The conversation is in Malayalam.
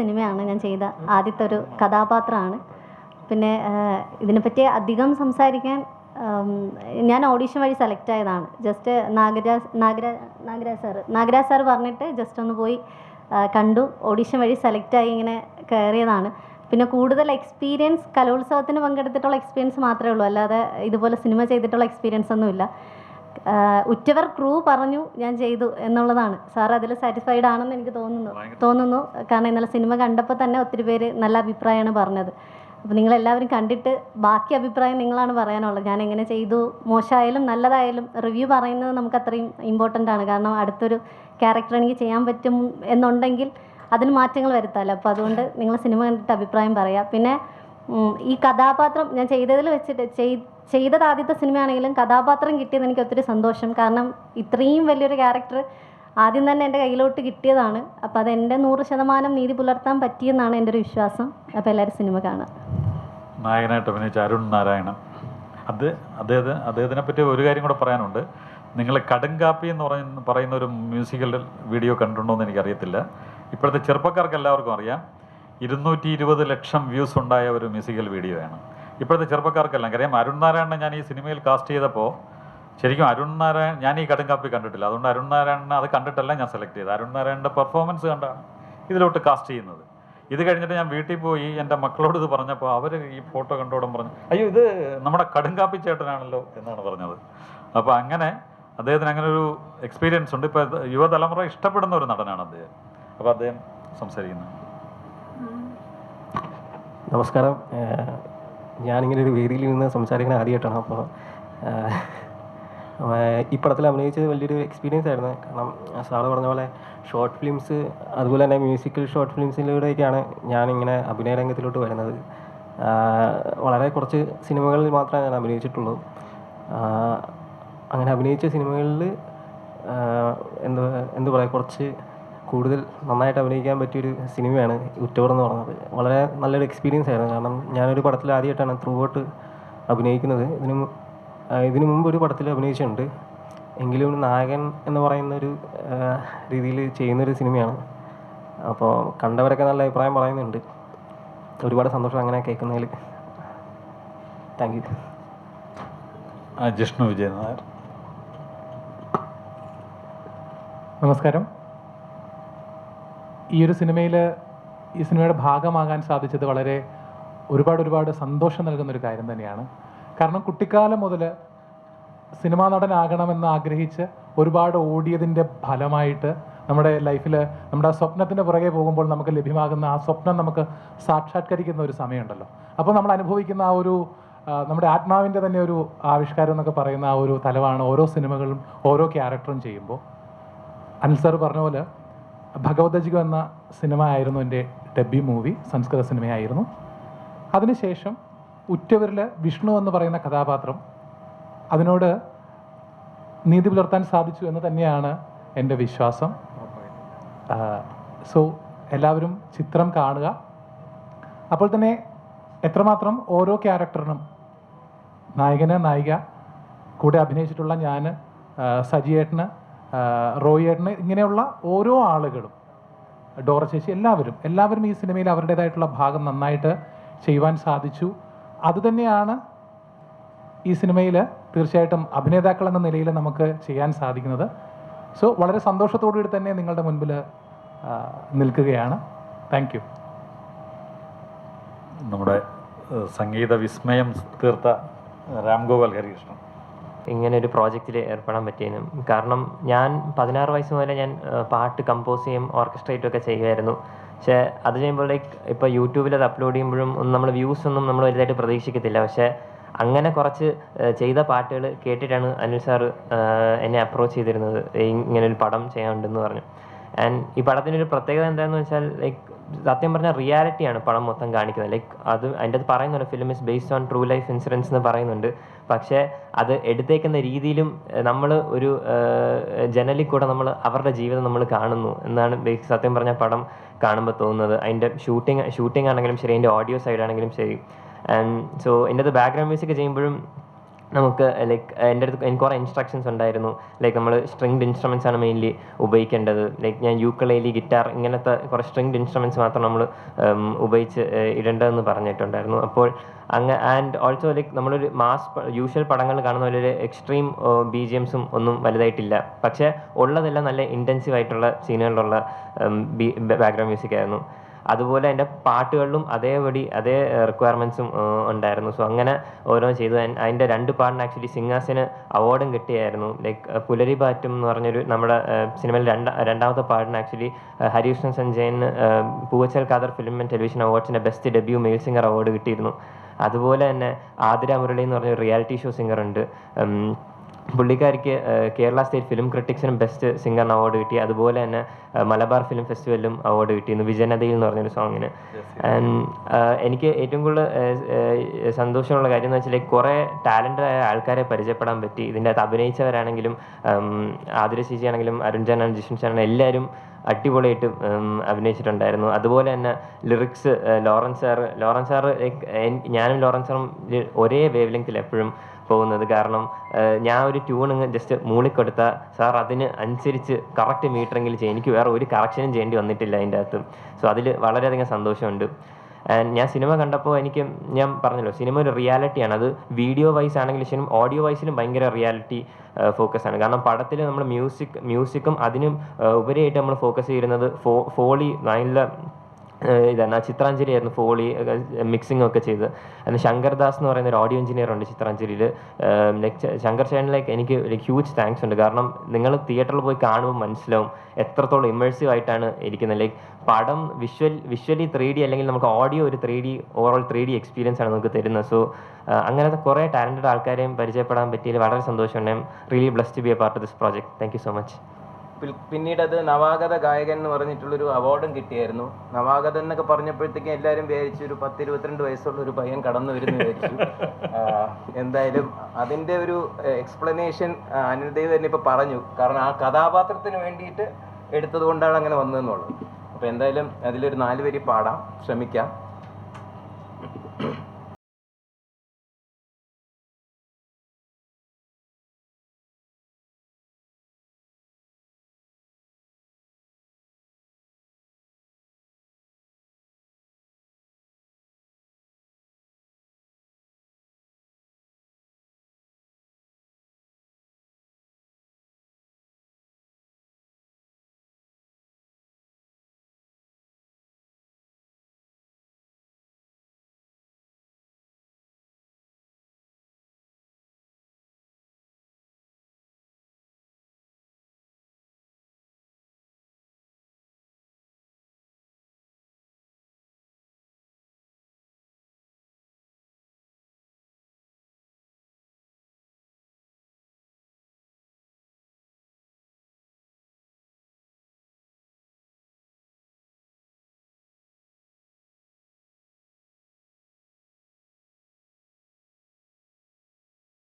സിനിമയാണ് ഞാൻ ചെയ്ത ആദ്യത്തെ ഒരു കഥാപാത്രമാണ്. പിന്നെ ഇതിനെപ്പറ്റി അധികം സംസാരിക്കാൻ ഞാൻ ഓഡീഷൻ വഴി സെലക്ട് ആയതാണ്. Just Nagaraj Nagaraj Nagaraj sir Nagaraj sir പറഞ്ഞിട്ട് ജസ്റ്റ് ഒന്ന് പോയി കണ്ടു. ഓഡീഷൻ വഴി സെലക്ട് ആയി ഇങ്ങനെ കയറിയതാണ്. പിന്നെ കൂടുതൽ എക്സ്പീരിയൻസ് കലോത്സവത്തിന് പങ്കെടുത്തിട്ടുള്ള എക്സ്പീരിയൻസ് മാത്രമേ ഉള്ളൂ. അല്ലാതെ ഇതുപോലെ സിനിമ ചെയ്തിട്ടുള്ള എക്സ്പീരിയൻസ് ഒന്നുമില്ല. ഉറ്റവർ ക്രൂ പറഞ്ഞു ഞാൻ ചെയ്തു എന്നുള്ളതാണ്. സാർ അതിൽ സാറ്റിസ്ഫൈഡ് ആണെന്ന് എനിക്ക് തോന്നുന്നു. തോന്നുന്നു. കാരണം ഇന്നലെ സിനിമ കണ്ടപ്പോൾ തന്നെ ഒത്തിരി പേര് നല്ല അഭിപ്രായമാണ് പറഞ്ഞത്. അപ്പോൾ നിങ്ങളെല്ലാവരും കണ്ടിട്ട് ബാക്കി അഭിപ്രായം നിങ്ങളാണ് പറയാനുള്ളത്. ഞാൻ എങ്ങനെ ചെയ്തു? മോശമായാലും നല്ലതായാലും റിവ്യൂ പറയുന്നത് നമുക്ക് അത്രയും ഇമ്പോർട്ടന്റ് ആണ്. കാരണം അടുത്തൊരു ക്യാരക്ടർ എനിക്ക് ചെയ്യാൻ പറ്റും എന്നുണ്ടെങ്കിൽ അതിന് മാറ്റങ്ങൾ വരുത്താമല്ലോ. അപ്പോൾ അതുകൊണ്ട് നിങ്ങൾ സിനിമ കണ്ടിട്ട് അഭിപ്രായം പറയാം. പിന്നെ ഈ കഥാപാത്രം ഞാൻ ചെയ്തതിൽ വെച്ചിട്ട് ചെയ്- ചെയ്തത് ആദ്യത്തെ സിനിമയാണെങ്കിലും കഥാപാത്രം കിട്ടിയത് എനിക്ക് ഒത്തിരി സന്തോഷം. കാരണം ഇത്രയും വലിയൊരു ക്യാരക്ടർ ആദ്യം തന്നെ എന്റെ കയ്യിലോട്ട് കിട്ടിയതാണ്. അപ്പോൾ അത് എന്റെ നൂറ് ശതമാനം നീതി പുലർത്താൻ പറ്റിയെന്നാണ് എന്റെ ഒരു വിശ്വാസം. അപ്പോൾ എല്ലാവരും സിനിമ കാണാം നായകനായിട്ട് അഭിനയിച്ച അരുൺ നാരായണൻ. അത് അദ്ദേഹത്തിന് അദ്ദേഹത്തിനെ പറ്റി ഒരു കാര്യം കൂടെ പറയാനുണ്ട്. നിങ്ങൾ കടുങ്കാപ്പി എന്ന് പറയുന്ന പറയുന്ന ഒരു മ്യൂസിക്കൽ വീഡിയോ കണ്ടിട്ടുണ്ടോ എന്ന് എനിക്കറിയത്തില്ല. ഇപ്പോഴത്തെ ചെറുപ്പക്കാർക്ക് എല്ലാവർക്കും അറിയാം. ഇരുന്നൂറ്റി ഇരുപത് ലക്ഷം വ്യൂസ് ഉണ്ടായ ഒരു മ്യൂസിക്കൽ വീഡിയോയാണ്. ഇപ്പോഴത്തെ ചെറുപ്പക്കാർക്കെല്ലാം കാര്യം അരുൺ നാരായണനെ ഞാൻ ഈ സിനിമയിൽ കാസ്റ്റ് ചെയ്തപ്പോൾ ശരിക്കും അരുൺ നാരായൺ ഞാൻ ഈ കടുങ്കാപ്പി കണ്ടിട്ടില്ല. അതുകൊണ്ട് അരുൺ നാരായണനെ അത് കണ്ടിട്ടല്ല ഞാൻ സെലക്ട് ചെയ്തത്. അരുൺ നാരായണന്റെ പെർഫോമൻസ് കണ്ടാണ് ഇതിലോട്ട് കാസ്റ്റ് ചെയ്യുന്നത്. ഇത് കഴിഞ്ഞിട്ട് ഞാൻ വീട്ടിൽ പോയി എന്റെ മക്കളോട് ഇത് പറഞ്ഞപ്പോൾ അവർ ഈ ഫോട്ടോ കണ്ടോടും പറഞ്ഞു അയ്യോ ഇത് നമ്മുടെ കടുങ്കാപ്പി ചേട്ടനാണല്ലോ എന്നാണ് പറഞ്ഞത്. അപ്പോൾ അങ്ങനെ അദ്ദേഹത്തിന് അങ്ങനെ ഒരു എക്സ്പീരിയൻസ് ഉണ്ട്. ഇപ്പോൾ യുവതലമുറ ഇഷ്ടപ്പെടുന്ന ഒരു നടനാണ് അദ്ദേഹം. അപ്പോൾ അദ്ദേഹം സംസാരിക്കുന്നത് നമസ്കാരം. ഞാനിങ്ങനെ ഒരു വേദിയിൽ നിന്ന് സംസാരിക്കുന്ന ആദ്യമായിട്ടാണ് അപ്പോൾ ഈ പടത്തിൽ അഭിനയിച്ചത് വലിയൊരു എക്സ്പീരിയൻസ് ആയിരുന്നു. കാരണം സാറ് പറഞ്ഞ പോലെ ഷോർട്ട് ഫിലിംസ് അതുപോലെ തന്നെ മ്യൂസിക്കൽ ഷോർട്ട് ഫിലിംസിലൂടെയൊക്കെയാണ് ഞാനിങ്ങനെ അഭിനയ രംഗത്തിലോട്ട് വരുന്നത്. വളരെ കുറച്ച് സിനിമകളിൽ മാത്രമേ ഞാൻ അഭിനയിച്ചിട്ടുള്ളൂ. അങ്ങനെ അഭിനയിച്ച സിനിമകളിൽ എന്താ എന്താ പറയുക കുറച്ച് കൂടുതൽ നന്നായിട്ട് അഭിനയിക്കാൻ പറ്റിയൊരു സിനിമയാണ് ഉറ്റവർ എന്ന് പറഞ്ഞത്. വളരെ നല്ലൊരു എക്സ്പീരിയൻസ് ആയിരുന്നു. കാരണം ഞാനൊരു പടത്തിൽ ആദ്യമായിട്ടാണ് ത്രൂ ഔട്ട് അഭിനയിക്കുന്നത്. ഇതിന് ഇതിനു മുമ്പ് ഒരു പടത്തിൽ അഭിനയിച്ചിട്ടുണ്ട്. എങ്കിലും നായകൻ എന്ന് പറയുന്ന ഒരു രീതിയിൽ ചെയ്യുന്നൊരു സിനിമയാണ്. അപ്പോൾ കണ്ടവരൊക്കെ നല്ല അഭിപ്രായം പറയുന്നുണ്ട്. ഒരുപാട് സന്തോഷം അങ്ങനെ കേൾക്കുന്നതിൽ. Thank you Jishnu Vijayan Nair. നമസ്കാരം. ഈ ഒരു സിനിമയിൽ ഈ സിനിമയുടെ ഭാഗമാകാൻ സാധിച്ചത് വളരെ ഒരുപാട് ഒരുപാട് സന്തോഷം നൽകുന്ന ഒരു കാര്യം തന്നെയാണ്. കാരണം കുട്ടിക്കാലം മുതൽ സിനിമാ നടനാകണമെന്ന് ആഗ്രഹിച്ച് ഒരുപാട് ഓടിയതിന്റെ ഫലമായിട്ട് നമ്മുടെ ലൈഫിൽ നമ്മുടെ ആ സ്വപ്നത്തിന്റെ പുറകെ പോകുമ്പോൾ നമുക്ക് ലഭ്യമാകുന്ന ആ സ്വപ്നം നമുക്ക് സാക്ഷാത്കരിക്കുന്ന ഒരു സമയമുണ്ടല്ലോ. അപ്പോൾ നമ്മൾ അനുഭവിക്കുന്ന ആ ഒരു നമ്മുടെ ആത്മാവിന്റെ തന്നെ ഒരു ആവിഷ്കാരം എന്നൊക്കെ പറയുന്ന ആ ഒരു തലവാണ് ഓരോ സിനിമകളും ഓരോ ക്യാരക്ടറും ചെയ്യുമ്പോൾ. അൻസർ സാർ പറഞ്ഞ പോലെ ഭഗവതജികം എന്ന സിനിമ ആയിരുന്നു എന്റെ ഡെബ്യൂ മൂവി സംസ്കൃത സിനിമയായിരുന്നു. അതിനുശേഷം ഉറ്റവരിൽ വിഷ്ണു എന്ന് പറയുന്ന കഥാപാത്രം അതിനോട് നീതി പുലർത്താൻ സാധിച്ചു എന്ന് തന്നെയാണ് എന്റെ വിശ്വാസം. സോ എല്ലാവരും ചിത്രം കാണുക. അപ്പോൾ തന്നെ എത്രമാത്രം ഓരോ ക്യാരക്ടറിനും നായകന് നായിക കൂടെ അഭിനയിച്ചിട്ടുള്ള ഞാൻ സജിയേട്ടന് ആ, റോയിയേട്ടന് ഇങ്ങനെയുള്ള ഓരോ ആളുകളും ഡോറ ചേച്ചി എല്ലാവരും എല്ലാവരും ഈ സിനിമയിൽ അവരുടേതായിട്ടുള്ള ഭാഗം നന്നായിട്ട് ചെയ്യുവാൻ സാധിച്ചു. അതുതന്നെയാണ് ഈ സിനിമയിൽ തീർച്ചയായിട്ടും അഭിനേതാക്കൾ എന്ന നിലയിൽ നമുക്ക് ചെയ്യാൻ സാധിക്കുന്നത്. സോ വളരെ സന്തോഷത്തോടു കൂടി തന്നെ നിങ്ങളുടെ മുൻപിൽ നിൽക്കുകയാണ്. താങ്ക് യു നമ്മുടെ സംഗീത വിസ്മയം തീർത്ത രാംഗോപാൽ ഹരികൃഷ്ണൻ. ഇങ്ങനെ ഒരു പ്രോജക്റ്റിൽ ഏർപ്പെടാൻ പറ്റിയതിനും കാരണം ഞാൻ പതിനാറ് വയസ്സ് മുതലേ ഞാൻ പാട്ട് കമ്പോസ് ചെയ്യും ഓർക്കസ്ട്രേറ്റും ഒക്കെ ചെയ്യുമായിരുന്നു. പക്ഷേ അത് ചെയ്യുമ്പോൾ ലൈക്ക് ഇപ്പോൾ യൂട്യൂബിൽ അത് അപ്ലോഡ് ചെയ്യുമ്പോഴും ഒന്നും നമ്മൾ വ്യൂസ് ഒന്നും നമ്മൾ വലുതായിട്ട് പ്രതീക്ഷിക്കത്തില്ല. പക്ഷേ അങ്ങനെ കുറച്ച് ചെയ്ത പാട്ടുകൾ കേട്ടിട്ടാണ് അനിൽ സാർ എന്നെ അപ്രോച്ച് ചെയ്തിരുന്നത്. ഇങ്ങനെ ഒരു പടം ചെയ്യാനുണ്ടെന്ന് പറഞ്ഞു. ആൻഡ് ഈ പടത്തിനൊരു പ്രത്യേകത എന്താണെന്ന് വെച്ചാൽ ലൈക്ക് സത്യം പറഞ്ഞാൽ റിയാലിറ്റിയാണ് പടം മൊത്തം കാണിക്കുന്നത്. ലൈക്ക് അത് അതിന്റെ അത് പറയുന്നുണ്ട് film is based on true life insurance എന്ന് പറയുന്നുണ്ട്. പക്ഷേ അത് എടുത്തേക്കുന്ന രീതിയിലും നമ്മൾ ഒരു ജനലിൽ കൂടെ നമ്മൾ അവരുടെ ജീവിതം നമ്മൾ കാണുന്നു എന്നാണ് സത്യം പറഞ്ഞ പടം കാണുമ്പോൾ തോന്നുന്നത്. അതിന്റെ ഷൂട്ടിംഗ് ഷൂട്ടിംഗ് ആണെങ്കിലും ശരി അതിന്റെ ഓഡിയോ സൈഡ് ആണെങ്കിലും ശരി. ആൻഡ് സോ എന്റെ അത് ബാക്ക്ഗ്രൗണ്ട് മ്യൂസിക് ചെയ്യുമ്പോഴും നമുക്ക് ലൈക്ക് എന്റെ അടുത്ത് എനിക്ക് കുറേ ഇൻസ്ട്രക്ഷൻസ് ഉണ്ടായിരുന്നു. ലൈക്ക് നമ്മൾ സ്ട്രിങ്ഡ് ഇൻസ്ട്രുമെൻസ് ആണ് മെയിൻലി ഉപയോഗിക്കേണ്ടത്. ലൈക്ക് ഞാൻ യൂക്കളേലി ഗിറ്റാർ ഇങ്ങനത്തെ കുറേ സ്ട്രിങ്ഡ് ഇൻസ്ട്രുമെൻസ് മാത്രം നമ്മൾ ഉപയോഗിച്ച് ഇടേണ്ടതെന്ന് പറഞ്ഞിട്ടുണ്ടായിരുന്നു. അപ്പോൾ അങ്ങ് ആൻഡ് ഓൾസോ ലൈക്ക് നമ്മളൊരു മാസ് യൂഷ്വൽ പടങ്ങൾ കാണുന്ന പോലെ ഒരു എക്സ്ട്രീം ബി ജി എംസും ഒന്നും വലുതായിട്ടില്ല. പക്ഷേ ഉള്ളതെല്ലാം നല്ല ഇന്റൻസീവ് ആയിട്ടുള്ള സീനുകളിലുള്ള ബാക്ക്ഗ്രൗണ്ട് മ്യൂസിക് ആയിരുന്നു. അതുപോലെ അതിന്റെ പാട്ടുകളിലും അതേപടി അതേ റിക്വയർമെന്റ്സും ഉണ്ടായിരുന്നു. സോ അങ്ങനെ ഓരോ ചെയ്തു. അതിന്റെ രണ്ട് പാട്ടിന് ആക്ച്വലി സിംഗാസിന് അവാർഡും കിട്ടിയായിരുന്നു. ലൈക്ക് പുലരി പാറ്റും എന്ന് പറഞ്ഞൊരു നമ്മുടെ സിനിമയിൽ രണ്ട രണ്ടാമത്തെ പാട്ടിന് actually Harikrishnan സഞ്ജയന് Poovachal Kader film and television അവാർഡ്സിന്റെ best debut male singer award കിട്ടിയിരുന്നു. അതുപോലെ തന്നെ ആതിര മുരളി എന്ന് പറഞ്ഞ റിയാലിറ്റി ഷോ സിംഗർ ഉണ്ട്. പുള്ളിക്കാരിക്ക് കേരള സ്റ്റേറ്റ് ഫിലിം ക്രിട്ടിക്സിനും ബെസ്റ്റ് സിംഗറിന് അവാർഡ് കിട്ടി. അതുപോലെ തന്നെ മലബാർ ഫിലിം ഫെസ്റ്റിവലിലും അവാർഡ് കിട്ടിയിരുന്നു. വിജനതയിൽ എന്ന് പറഞ്ഞൊരു സോങ്ങിന്. ആൻഡ് എനിക്ക് ഏറ്റവും കൂടുതൽ സന്തോഷമുള്ള കാര്യം എന്ന് വെച്ചാൽ കുറേ ടാലന്റഡ് ആയ ആൾക്കാരെ പരിചയപ്പെടാൻ പറ്റി. ഇതിന്റെ അകത്ത് അഭിനയിച്ചവരാണെങ്കിലും ആതിര ശിജി ആണെങ്കിലും അരുൺ ചാനാണ് ജിഷ്ണു ചാനാണ് എല്ലാവരും അടിപൊളിയായിട്ട് അഭിനയിച്ചിട്ടുണ്ടായിരുന്നു. അതുപോലെ തന്നെ lyrics Lawrence sir Lawrence sir ഞാനും ലോറൻസ് സാറും ഒരേ വേവ് ലെങ്ത്തിൽ എപ്പോഴും പോകുന്നത്. കാരണം ഞാൻ ഒരു ട്യൂൺ ജസ്റ്റ് മൂളിക്കൊടുത്ത സാർ അതിന് അനുസരിച്ച് കറക്റ്റ് മീറ്ററെങ്കിൽ ചെയ്യും. എനിക്ക് വേറെ ഒരു കറക്ഷനും ചെയ്യേണ്ടി വന്നിട്ടില്ല അതിന്റെ അകത്ത്. സോ അതിൽ വളരെയധികം സന്തോഷമുണ്ട്. ആൻഡ് ഞാൻ സിനിമ കണ്ടപ്പോൾ എനിക്ക് ഞാൻ പറഞ്ഞല്ലോ സിനിമ ഒരു റിയാലിറ്റിയാണ് അത് വീഡിയോ വൈസ് ആണെങ്കിലും ശരി ഓഡിയോ വൈസിലും ഭയങ്കര റിയാലിറ്റി ഫോക്കസ് ആണ്. കാരണം പടത്തിൽ നമ്മൾ മ്യൂസിക് മ്യൂസിക്കും അതിനും ഉപരിയായിട്ട് നമ്മൾ ഫോക്കസ് ചെയ്യുന്നത് ഫോ ഫോളി നല്ല ഇതാണ് ചിത്രാഞ്ജലി ആയിരുന്നു ഫോളി മിക്സിംഗ് ഒക്കെ ചെയ്ത്. അതിന് ശങ്കർദാസ് എന്ന് പറയുന്ന ഒരു ഓഡിയോ എഞ്ചിനീയർ ഉണ്ട് ചിത്രാഞ്ജലിയിൽ. ശങ്കർ ചേട്ടനിലേക്ക് എനിക്ക് ഒരു ഹ്യൂജ് താങ്ക്സ് ഉണ്ട്. കാരണം നിങ്ങൾ തിയേറ്ററിൽ പോയി കാണുമ്പോൾ മനസ്സിലാവും എത്രത്തോളം ഇമേഴ്സീവ് ആയിട്ടാണ് ഇരിക്കുന്നത്. ലൈക്ക് പടം വിഷ്വൽ വിഷ്വലി ത്രീ ഡി അല്ലെങ്കിൽ നമുക്ക് ഓഡിയോ ഒരു three D overall three D experience ആണ് നമുക്ക് തരുന്നത്. സോ അങ്ങനത്തെ കുറേ ടാലന്റഡ് ആൾക്കാരെയും പരിചയപ്പെടാൻ പറ്റിയതിൽ വളരെ സന്തോഷമുണ്ട്. I really bless to be a part of this project thank you so much പിന്നീട് അത് നവാഗത ഗായകൻ എന്ന് പറഞ്ഞിട്ടുള്ളൊരു അവാർഡും കിട്ടിയായിരുന്നു. നവാഗതൻ എന്നൊക്കെ പറഞ്ഞപ്പോഴത്തേക്കും എല്ലാവരും വിചാരിച്ചു ഒരു പത്ത് ഇരുപത്തിരണ്ട് വയസ്സുള്ള ഒരു പയ്യൻ കടന്നു വരുന്നു വിചാരിച്ചു. എന്തായാലും അതിന്റെ ഒരു എക്സ്പ്ലനേഷൻ അനിൽദേവ് തന്നെ ഇപ്പോൾ പറഞ്ഞു. കാരണം ആ കഥാപാത്രത്തിന് വേണ്ടിയിട്ട് എടുത്തത് കൊണ്ടാണ് അങ്ങനെ വന്നതെന്നുള്ളത്. അപ്പോൾ എന്തായാലും അതിലൊരു നാല് വരി പാടാം. ശ്രമിക്കാം.